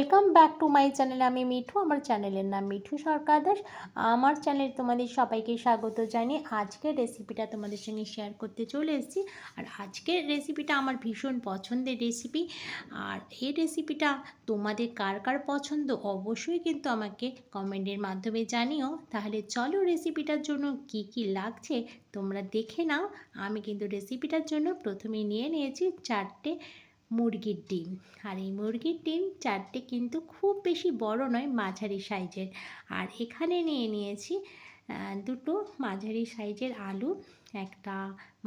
Welcome back to my channel আমি মিঠু, আমার চ্যানেলের নাম মিঠু সরকার দাস আমার চ্যানেলে তোমাদের সবাইকে স্বাগত জানিয়ে আজকের রেসিপিটা তোমাদের সঙ্গে শেয়ার করতে চলে এসেছি। আর আজকের রেসিপিটা আমার ভীষণ পছন্দের রেসিপি আর এই রেসিপিটা তোমাদের কার কার পছন্দ অবশ্যই কিন্তু আমাকে কমেন্টের মাধ্যমে জানিও। তাহলে চলো রেসিপিটার জন্য কি কি লাগছে তোমরা দেখে নাও। আমি কিন্তু রেসিপিটার জন্য প্রথমে নিয়ে নিয়েছি চারটে মুরগির ডিম। আর এই মুরগির ডিম চারটে কিন্তু খুব বেশি বড় নয়, মাঝারি সাইজের। আর এখানে নিয়ে নিয়েছি দুটো মাঝারি সাইজের আলু, একটা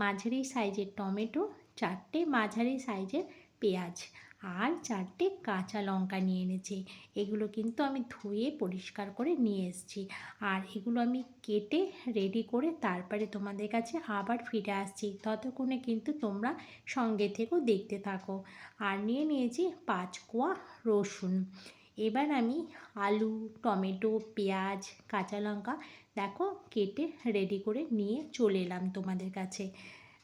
মাঝারি সাইজের টমেটো, চারটে মাঝারি সাইজের পেঁয়াজ। আর চারটে কাঁচা লঙ্কা নিয়ে এনেছি। এগুলো কিন্তু আমি ধুয়ে পরিষ্কার করে নিয়ে এসেছি। আর এগুলো আমি কেটে রেডি করে তারপরে তোমাদের কাছে আবার ফিরে আসছি। ততক্ষণে কিন্তু তোমরা সঙ্গে থেকেও দেখতে থাকো। আর নিয়ে নিয়েছি পাঁচ কোয়া রসুন। এবার আমি আলু, টমেটো, পেঁয়াজ, কাঁচা লঙ্কা, দেখো, কেটে রেডি করে নিয়ে চলে এলাম তোমাদের কাছে।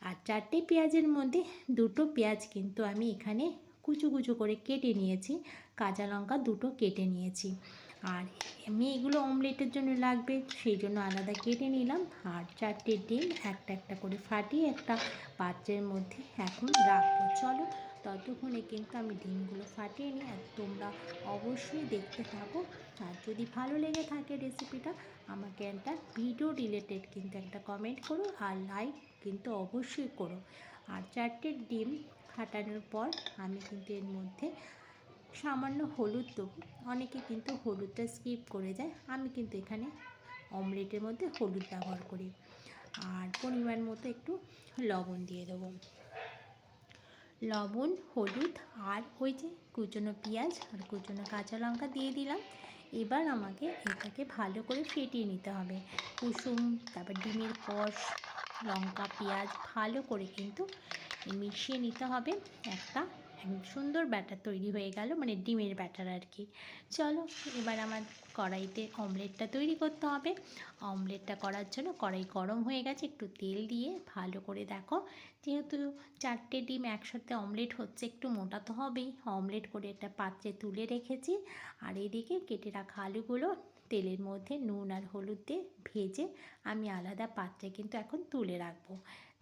আর চারটে পেঁয়াজের মধ্যে দুটো পেঁয়াজ কিন্তু আমি এখানে কুচু কুচু করে কেটে নিয়েছি। কাঁচা লঙ্কা দুটো কেটে নিয়েছি। আর আমি এগুলো অমলেটের জন্য লাগবে, সেই জন্য আলাদা কেটে নিলাম। আর চারটে ডিম একটা একটা করে ফাটিয়ে একটা পাত্রের মধ্যে এখন রাখব। চলো, ততক্ষণে কিন্তু আমি ডিমগুলো ফাটিয়ে নিই আর তোমরা অবশ্যই দেখতে থাকো। আর যদি ভালো লেগে থাকে রেসিপিটা, আমাকে একটা ভিডিও রিলেটেড কিন্তু একটা কমেন্ট করো আর লাইক কিন্তু অবশ্যই করো। আর চারটে ডিম ফাটানোর পর আমি কিন্তু এর মধ্যে সামান্য হলুদ দেবো। অনেকে কিন্তু হলুদটা স্কিপ করে যায়। আমি কিন্তু এখানে অমলেটের মধ্যে হলুদ ব্যবহার করি। আর পরিমাণ মতো একটু লবণ দিয়ে দেবো। লবণ, হলুদ আর ওই যে কুচনো পেঁয়াজ আর কুচনো কাঁচা লঙ্কা দিয়ে দিলাম। এবার আমাকে এটাকে ভালো করে ফেটিয়ে নিতে হবে। কুসুম, তারপর ডিমের কষ লঙ্কা, পেঁয়াজ ভালো করে কিন্তু মিশিয়ে নিতে হবে। একটা সুন্দর ব্যাটার তৈরি হয়ে গেল মানে ডিমের ব্যাটার আর কি। চলো, এবার আমার কড়াইতে অমলেটটা তৈরি করতে হবে। অমলেটটা করার জন্য কড়াই গরম হয়ে গেছে, একটু তেল দিয়ে ভালো করে দেখো। যেহেতু চারটে ডিম একসাথে অমলেট হচ্ছে, একটু মোটা তো হবেই। অমলেট করে একটা পাত্রে তুলে রেখেছি। আর এদিকে কেটে রাখা আলুগুলো তেলের মধ্যে নুন আর হলুদ দিয়ে ভেজে আমি আলাদা পাত্রে কিন্তু এখন তুলে রাখব।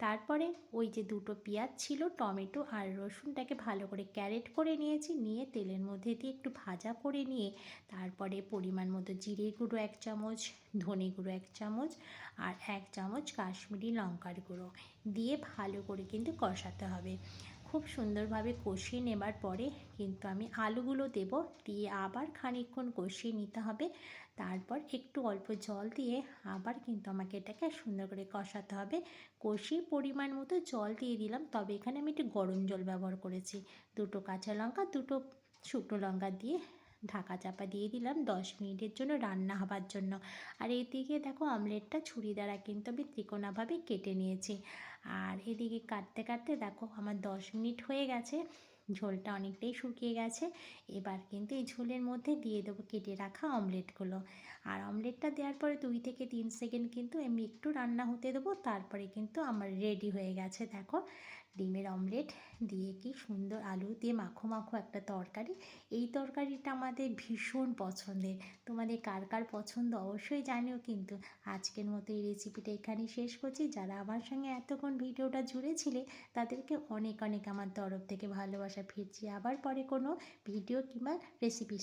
তারপরে ওই যে দুটো পেঁয়াজ ছিল, টমেটো আর রসুনটাকে ভালো করে ক্যারেট করে নিয়েছি, নিয়ে তেলের মধ্যে দিয়ে একটু ভাজা করে নিয়ে তারপরে পরিমাণ মতো জিরে গুঁড়ো এক চামচ, ধনে গুঁড়ো এক চামচ আর এক চামচ কাশ্মীরি লঙ্কার গুঁড়ো দিয়ে ভালো করে কিন্তু কষাতে হবে। খুব সুন্দরভাবে কষিয়ে নেবার পরে কিন্তু আমি আলুগুলো দেব, দিয়ে আবার খানিকক্ষণ কষিয়ে নিতে হবে। তারপর একটু অল্প জল দিয়ে আবার কিন্তু আমাকে এটাকে সুন্দর করে কষাতে হবে। কষিয়ে পরিমাণ মতো জল দিয়ে দিলাম, তবে এখানে আমি একটু গরম জল ব্যবহার করেছি। দুটো কাঁচা লঙ্কা, দুটো শুকনো লঙ্কা দিয়ে ঢাকা চাপা দিয়ে দিলাম দশ মিনিটের জন্য রান্না হবার জন্য। আর এদিকে দেখো অমলেটটা ছুরি দ্বারা কিন্তু আমি ত্রিকোণাভাবে কেটে নিয়েছি। আর এদিকে কাটতে কাটতে দেখো আমার দশ মিনিট হয়ে গেছে। ঝোলটা অনেকটাই শুকিয়ে গেছে। এবার কিন্তু এই ঝোলের মধ্যে দিয়ে দেবো কেটে রাখা অমলেটগুলো। আর অমলেটটা দেওয়ার পরে দুই থেকে তিন সেকেন্ড কিন্তু আমি একটু রান্না হতে দেবো, তারপরে কিন্তু আমার রেডি হয়ে গেছে। দেখো, ডিমের অমলেট দিয়ে কি সুন্দর আলু দিয়ে মাখো মাখো একটা তরকারি। এই তরকারিটা আমাদের ভীষণ পছন্দের। তোমাদের কার কার পছন্দ অবশ্যই জানিও কিন্তু। আজকের মতো এই রেসিপিটা এখানেই শেষ করছি। যারা আমার সঙ্গে এতক্ষণ ভিডিওটা জুড়েছিলে, তাদেরকে অনেক অনেক আমার তরফ থেকে ভালোবাসা ফিরছি আবার পরে কোনো ভিডিও কিংবা রেসিপি